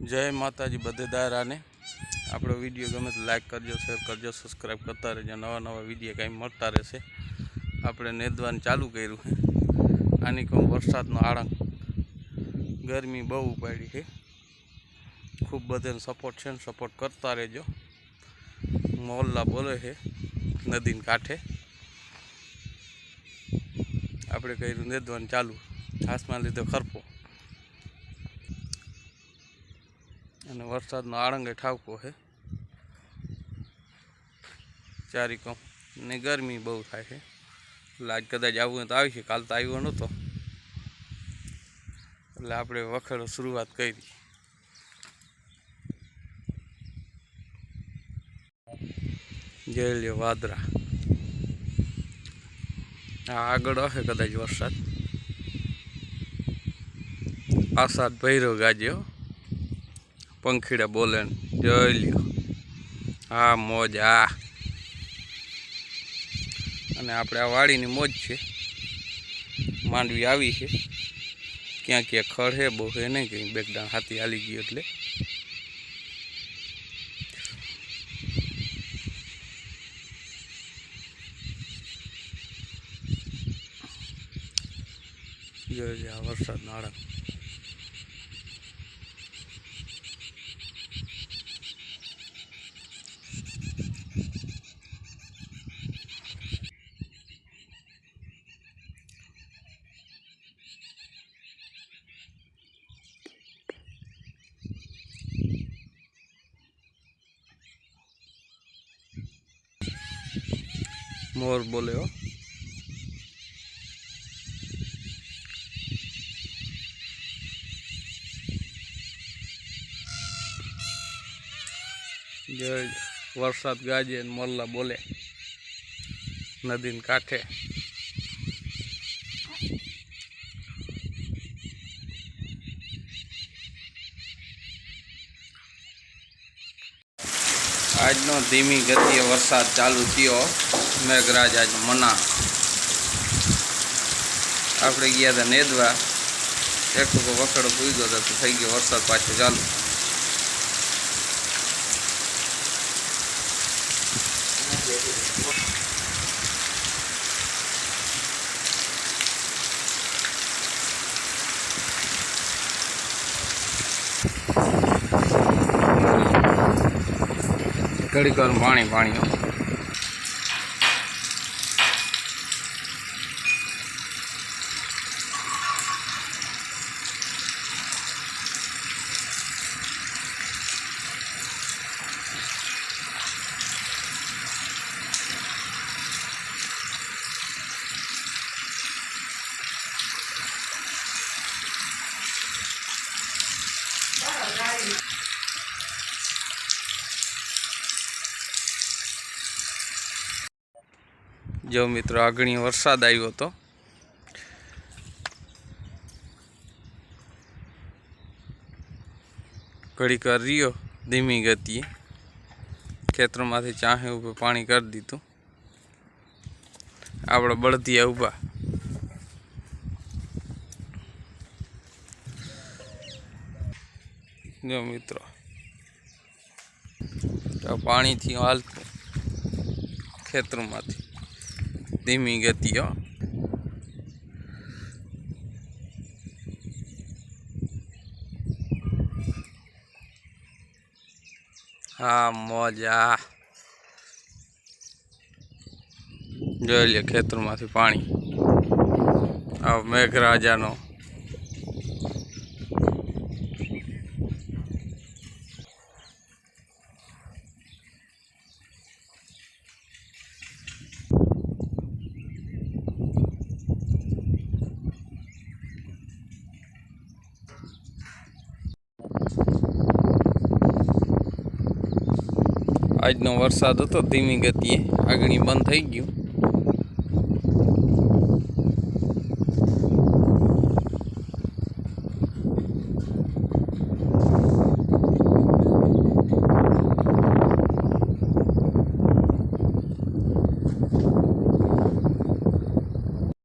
જય માતાજી બધે દાયરાને આપણો વીડિયો ગમે તો લાઈક કરજો શેર કરજો સબસ્ક્રાઈબ કરતા રહેજો. નવા નવા વીડિયો કાંઈ મળતા રહેશે. આપણે નેદવાનું ચાલુ કર્યું છે. આની કહું વરસાદનો આળંગ. ગરમી બહુ ઉપાડી છે. ખૂબ બધાને સપોર્ટ છે ને સપોર્ટ કરતા રહેજો. મોહલ્લા બોલે છે, નદીને કાંઠે. આપણે કર્યું નેદવાનું ચાલુ. હાથમાં લીધો ખરપો. અને વરસાદનો આળંગે ઠાવકો છે. ચારિકો. ને ગરમી બહુ થાય છે. એટલે આજ કદાચ આવવું તો આવી છે. કાલ તો આવ્યો નહોતો. એટલે આપણે વખેડો શરૂઆત કરી જય વાદરા. આ આગળ હશે કદાચ વરસાદ. આસાદ ભૈરવ ગાજ્યો. પંખીડા બોલે જોઈ લ્યો. હા, મોજ આ અને આપણે આ વાડીની મોજ છે. માંડવી આવી છે. ક્યાં ક્યાં ખડ હે બહુ હે નહીં કંઈ. બેકડાણ હાથી હાલી ગયું એટલે. જોઈ આ વરસાદ નાળા. મોર બોલે હો જય વરસાદ ગાજે ને મોલ્લા બોલે નદીને કાંઠે આજનો ધીમી ગતિએ વરસાદ ચાલુ થયો મેઘરાજ આજ મના આપણે ગયા હતા નેદવા એક ટૂંકો વખડો પૂગ્યો હતો તો થઈ ગયો વરસાદ પાછો ચાલુ ઘડીક વાર પાણી પાણી જો મિત્રો આગણી વરસાદ આવ્યો હતો ઘડીક વાર રહ્યો ધીમી ગતિએ ખેતરમાંથી ચાહે ઉપર પાણી કરી દીધું આપણે બળદિયા ઊભા જો મિત્રો તો પાણીથી હાલતું ખેતરમાંથી ધીમી ગતિઓ હા મોજા જોઈ લે ખેતરમાંથી પાણી આ મેઘરાજાનો આજનો વરસાદ હતો ધીમી ગતિએ આગણી બંધ થઈ ગયું.